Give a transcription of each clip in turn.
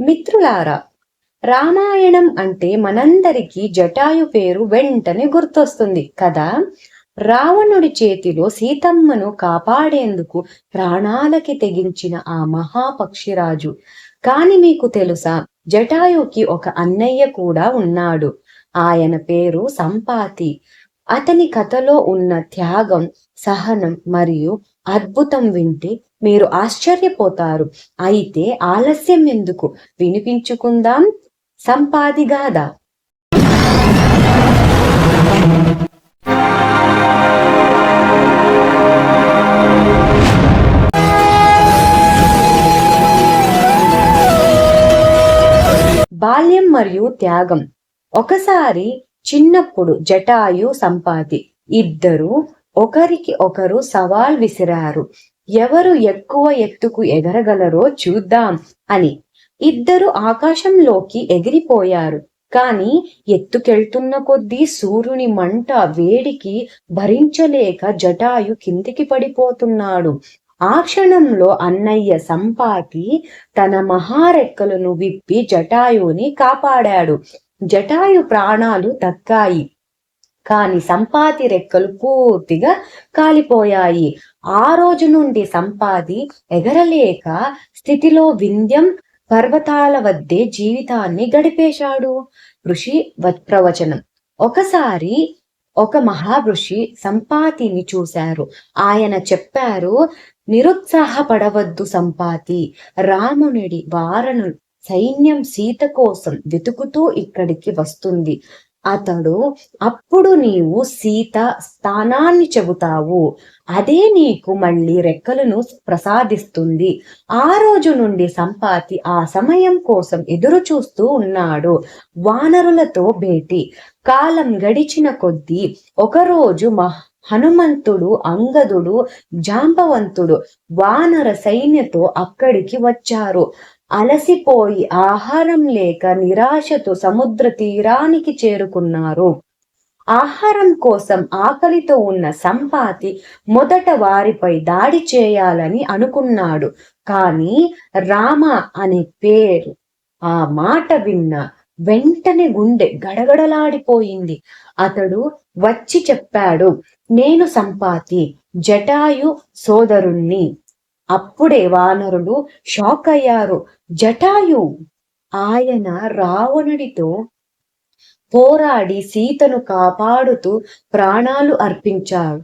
మిత్రులారా రామాయణం అంటే మనందరికీ జటాయు పేరు వెంటనే గుర్తొస్తుంది కదా? రావణుడి చేతిలో సీతమ్మను కాపాడేందుకు ప్రాణాలకి తెగించిన ఆ మహాపక్షిరాజు. కాని మీకు తెలుసా జటాయుకి ఒక అన్నయ్య కూడా ఉన్నాడు. ఆయన పేరు సంపాతి. అతని కథలో ఉన్న త్యాగం సహనం మరియు అద్భుతం వింటే మీరు ఆశ్చర్యపోతారు. అయితే ఆలస్యం ఎందుకు? వినిపించుకుందాం. సంపాదిగాథ బాల్యం మరియు త్యాగం. ఒకసారి చిన్నప్పుడు జటాయు సంపాతి. ఇద్దరు ఒకరికి ఒకరు సవాల్ విసిరారు. ఎవరు ఎక్కువ ఎత్తుకు ఎగరగలరో చూద్దాం అని. ఇద్దరు ఆకాశంలోకి ఎగిరిపోయారు. కాని ఎత్తుకెళ్తున్న కొద్దీ సూర్యుని మంట వేడికి భరించలేక జటాయు కిందికి పడిపోతున్నాడు. ఆ క్షణంలో అన్నయ్య సంపాతి తన మహారెక్కలను విప్పి జటాయుని కాపాడాడు. జటాయు ప్రాణాలు దక్కాయి కాని సంపాతి రెక్కలు పూర్తిగా కాలిపోయాయి. ఆ రోజు నుండి సంపాది ఎగరలేక స్థితిలో వింధ్యం పర్వతాల వద్దే జీవితాన్ని గడిపేశాడు. ఋషి ప్రవచనం. ఒకసారి ఒక మహాఋషి సంపాతిని చూశారు. ఆయన చెప్పారు నిరుత్సాహపడవద్దు సంపాతి. రామునుడి వారను సైన్యం సీత కోసం వెతుకుతూ ఇక్కడికి వస్తుంది. అతడు అప్పుడు నీవు సీత స్థానాన్ని చెబుతావు. అదే నీకు మళ్ళీ రెక్కలను ప్రసాదిస్తుంది. ఆ రోజు నుండి సంపాతి ఆ సమయం కోసం ఎదురు చూస్తూ ఉన్నాడు. వానరులతో భేటీ. కాలం గడిచిన కొద్దీ ఒకరోజు మహ హనుమంతుడు అంగదుడు జాంబవంతుడు వానర సైన్యతో అక్కడికి వచ్చారు. అలసిపోయి ఆహారం లేక నిరాశతో సముద్ర తీరానికి చేరుకున్నారు. ఆహారం కోసం ఆకలితో ఉన్న సంపాతి మొదట వారిపై దాడి చేయాలని అనుకున్నాడు. కానీ రామ అనే పేరు ఆ మాట విన్న వెంటనే గుండె గడగడలాడిపోయింది. అతడు వచ్చి చెప్పాడు నేను సంపాతి జటాయు సోదరుణ్ణి. అప్పుడే వానరులు షాక్ అయ్యారు జటాయు ఆయన రావణుడితో పోరాడి సీతను కాపాడుతూ ప్రాణాలు అర్పించాడు.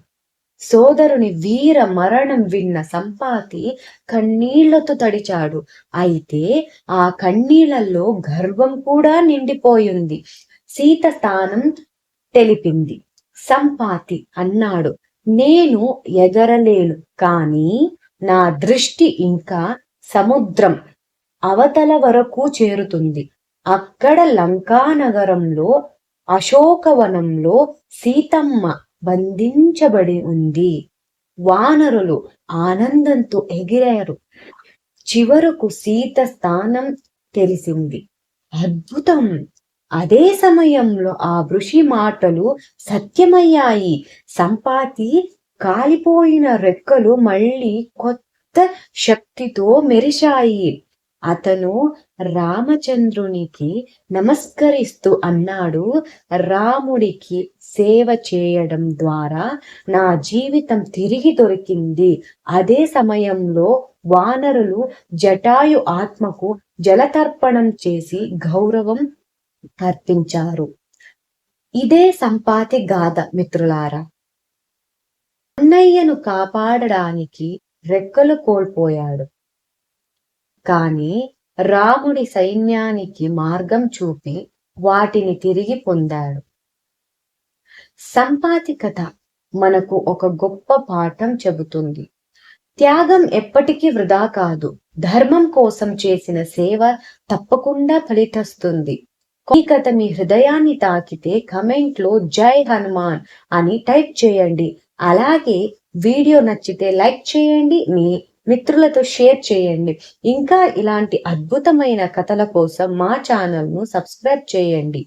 సోదరుని వీర మరణం విన్న సంపాతి కన్నీళ్ళతో తడిచాడు. అయితే ఆ కన్నీళ్ళలో గర్వం కూడా నిండిపోయింది. సీత స్థానం తెలిపింది. సంపాతి అన్నాడు నేను ఎగరలేను కానీ నా దృష్టి ఇంకా సముద్రం అవతల వరకు చేరుతుంది. అక్కడ లంకా నగరంలో అశోకవనంలో సీతమ్మ బంధించబడి ఉంది. వానరులు ఆనందంతో ఎగిరారు. చివరకు సీత స్థానం తెలిసింది. అద్భుతం! అదే సమయంలో ఆ ఋషి మాటలు సత్యమయ్యాయి. సంపాతి కాలిపోయిన రెక్కలు మళ్ళీ కొత్త శక్తితో మెరిశాయి. అతను రామచంద్రునికి నమస్కరిస్తూ అన్నాడు రాముడికి సేవ చేయడం ద్వారా నా జీవితం తిరిగి దొరికింది. అదే సమయంలో వానరులు జటాయు ఆత్మకు జలతర్పణం చేసి గౌరవం అర్పించారు. ఇదే సంపాతి గాథ మిత్రులారా. అన్నయ్యను కాపాడడానికి రెక్కలు కోల్పోయాడు. కాని రాముడి సైన్యానికి మార్గం చూపి వాటిని తిరిగి పొందాడు. సంపాతి కథ మనకు ఒక గొప్ప పాఠం చెబుతుంది. త్యాగం ఎప్పటికీ వృధా కాదు. ధర్మం కోసం చేసిన సేవ తప్పకుండా ఫలితస్తుంది. ఈ కథ మీ హృదయాన్ని తాకితే కమెంట్లో జై హనుమాన్ అని టైప్ చేయండి. అలాగే వీడియో నచ్చితే లైక్ చేయండి మీ మిత్రులతో షేర్ చేయండి. ఇంకా ఇలాంటి అద్భుతమైన కథల కోసం మా ఛానల్ను సబ్స్క్రైబ్ చేయండి.